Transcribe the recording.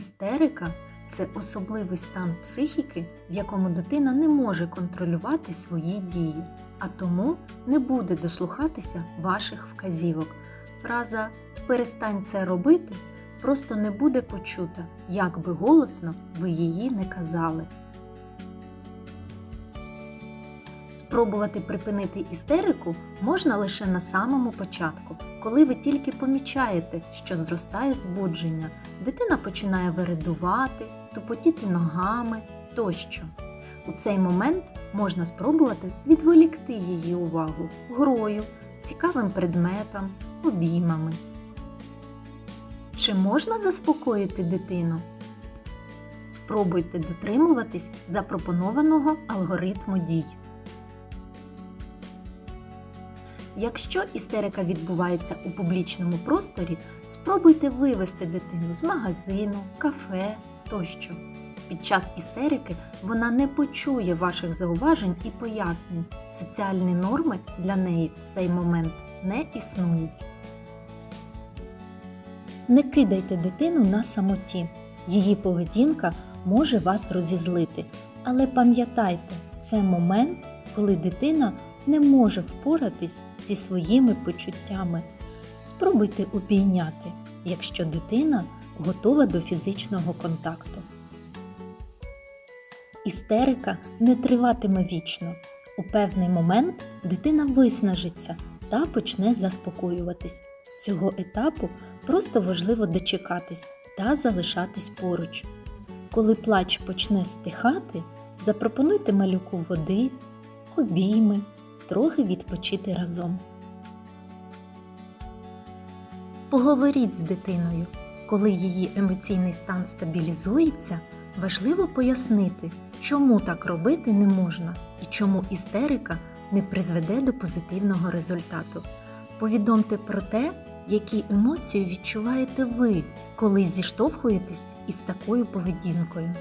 Істерика це особливий стан психіки, в якому дитина не може контролювати свої дії, а тому не буде дослухатися ваших вказівок. Фраза перестань це робити просто не буде почута, як би голосно ви її не казали. Спробувати припинити істерику можна лише на самому початку, коли ви тільки помічаєте, що зростає збудження, дитина починає вередувати, тупотіти ногами тощо. У цей момент можна спробувати відволікти її увагу грою, цікавим предметом, обіймами. Чи можна заспокоїти дитину? Спробуйте дотримуватись запропонованого алгоритму дій. Якщо істерика відбувається у публічному просторі, спробуйте вивести дитину з магазину, кафе тощо. Під час істерики вона не почує ваших зауважень і пояснень. Соціальні норми для неї в цей момент не існують. Не кидайте дитину на самоті. Її поведінка може вас розізлити. Але пам'ятайте, це момент, коли дитина не може впоратись зі своїми почуттями. Спробуйте обійняти, якщо дитина готова до фізичного контакту. Істерика не триватиме вічно. У певний момент дитина виснажиться та почне заспокоюватись. Цього етапу просто важливо дочекатись та залишатись поруч. Коли плач почне стихати, запропонуйте малюку води, обійми, трохи відпочити разом. Поговоріть з дитиною. Коли її емоційний стан стабілізується, важливо пояснити, чому так робити не можна і чому істерика не призведе до позитивного результату. Повідомте про те, які емоції відчуваєте ви, коли зіштовхуєтесь із такою поведінкою.